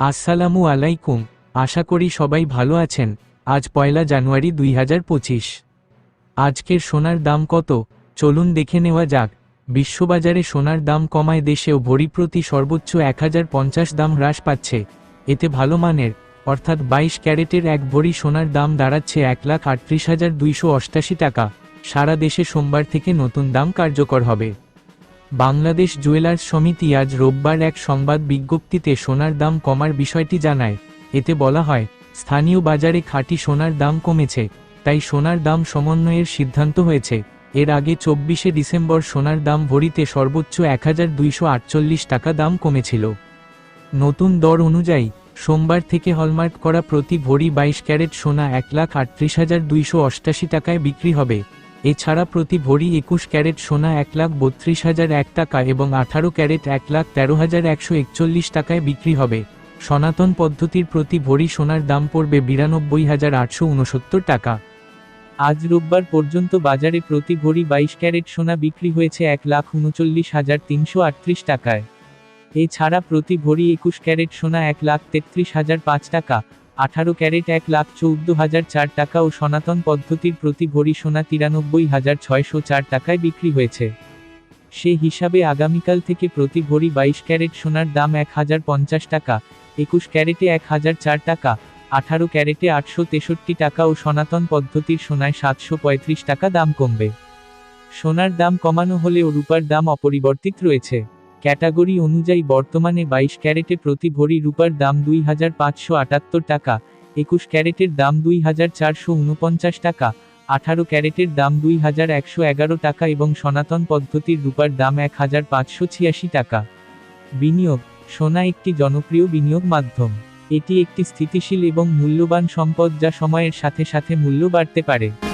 আসসালামু আলাইকুম, আশা করি সবাই ভালো আছেন। আজ পয়লা জানুয়ারি দুই হাজার পঁচিশ। আজকের সোনার দাম কত? চলুন দেখে নেওয়া যাক। বিশ্ববাজারে সোনার দাম কমায় দেশেও ভরি প্রতি সর্বোচ্চ এক হাজার পঞ্চাশ দাম হ্রাস পাচ্ছে। এতে ভালো মানের, অর্থাৎ বাইশ ক্যারেটের এক ভরি সোনার দাম দাঁড়াচ্ছে এক লাখ আটত্রিশ হাজার দুইশো অষ্টাশি টাকা। সারা দেশে সোমবার থেকে নতুন দাম কার্যকর হবে। বাংলাদেশ জুয়েলার্স সমিতি আজ রোববার এক সংবাদ বিজ্ঞপ্তিতে সোনার দাম কমার বিষয়টি জানায়। এতে বলা হয়, স্থানীয় বাজারে খাঁটি সোনার দাম কমেছে, তাই সোনার দাম সমন্বয়ের সিদ্ধান্ত হয়েছে। এর আগে চব্বিশে ডিসেম্বর সোনার দাম ভরিতে সর্বোচ্চ এক হাজার দুইশো আটচল্লিশ টাকা দাম কমেছিল। নতুন দর অনুযায়ী, সোমবার থেকে হলমার্ক করা প্রতি ভরি বাইশ ক্যারেট সোনা এক লাখ আটত্রিশ হাজার দুইশো অষ্টাশি টাকায় বিক্রি হবে। এছাড়া প্রতি ভরি একুশ ক্যারেট সোনা এক লাখ বত্রিশ হাজার এক টাকা এবং আঠারো ক্যারেট এক লাখ তেরো হাজার একশো একচল্লিশ টাকায় বিক্রি হবে। সনাতন পদ্ধতির প্রতি ভরি সোনার দাম পড়বে বিরানব্বই হাজার আটশো উনসত্তর টাকা। আজ রোববার পর্যন্ত বাজারে প্রতি ভরি বাইশ ক্যারেট সোনা বিক্রি হয়েছে এক লাখ উনচল্লিশ হাজার তিনশো আটত্রিশ টাকায়। এছাড়া প্রতি ভরি একুশ ক্যারেট সোনা এক লাখ তেত্রিশ হাজার পাঁচ টাকা। আঠারো ক্যারেট এক লাখ চৌদ্দ হাজার চার টাকা ও সনাতন পদ্ধতির প্রতি ভরি সোনা তিরানব্বই হাজার ছয়শো চার টাকায় বিক্রি হয়েছে। সে হিসাবে আগামীকাল থেকে প্রতি ভরি বাইশ ক্যারেট সোনার দাম এক হাজার পঞ্চাশ টাকা, একুশ ক্যারেটে এক হাজার চার টাকা, আঠারো ক্যারেটে আটশো তেষট্টি টাকা ও সনাতন পদ্ধতির সোনায় সাতশো পঁয়ত্রিশ টাকা দাম কমবে। সোনার দাম কমানো হলেও রূপার দাম অপরিবর্তিত রয়েছে। ক্যাটাগরি অনুযায়ী বর্তমানে বাইশ ক্যারেটে প্রতি ভরি রূপার দাম দুই হাজার পাঁচশো আটাত্তর টাকা, একুশ ক্যারেটের দাম দুই হাজার চারশো উনপঞ্চাশ টাকা, আঠারো ক্যারেটের দাম দুই হাজার একশো এগারো টাকা এবং সনাতন পদ্ধতির রূপার দাম এক হাজার পাঁচশো ছিয়াশি টাকা। বিনিয়োগ, সোনা একটি জনপ্রিয় বিনিয়োগ মাধ্যম। এটি একটি স্থিতিশীল এবং মূল্যবান সম্পদ যা সময়ের সাথে সাথে মূল্য বাড়তে পারে।